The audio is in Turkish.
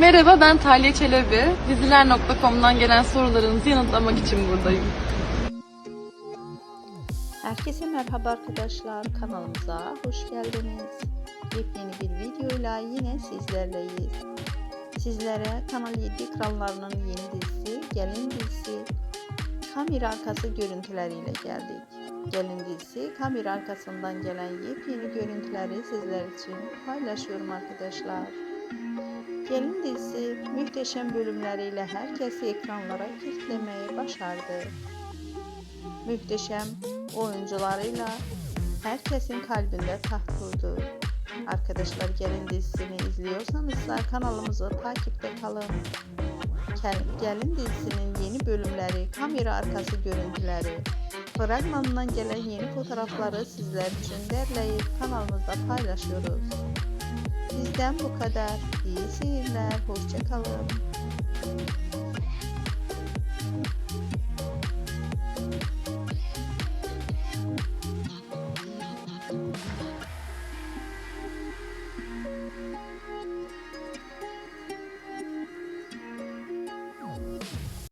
Merhaba ben Talya Çelebi. Diziler.com'dan gelen sorularınızı yanıtlamak için buradayım. Herkese merhaba arkadaşlar. Kanalımıza hoş geldiniz. Yepyeni bir videoyla yine sizlerleyiz. Sizlere Kanal 7 ekranlarının yeni dizisi Gelin dizisi kamera arkası görüntüleriyle geldik. Gelin dizisi kamera arkasından gelen yepyeni görüntüleri sizler için paylaşıyorum arkadaşlar. Gelin dizisi muhteşem bölümleriyle herkesi ekranlara kilitlemeyi başardı. Muhteşem oyuncularıyla herkesin kalbinde taht kurdu. Arkadaşlar Gelin dizisini izliyorsanız da kanalımızı takipte kalın. Gel- Gelin dizisinin yeni bölümleri, kamera arkası görüntüleri, fragmanından gelen yeni fotoğrafları sizler için derleyip kanalımızda paylaşıyoruz. Bizden bu kadar. İyi seyirler. Hoşçakalın.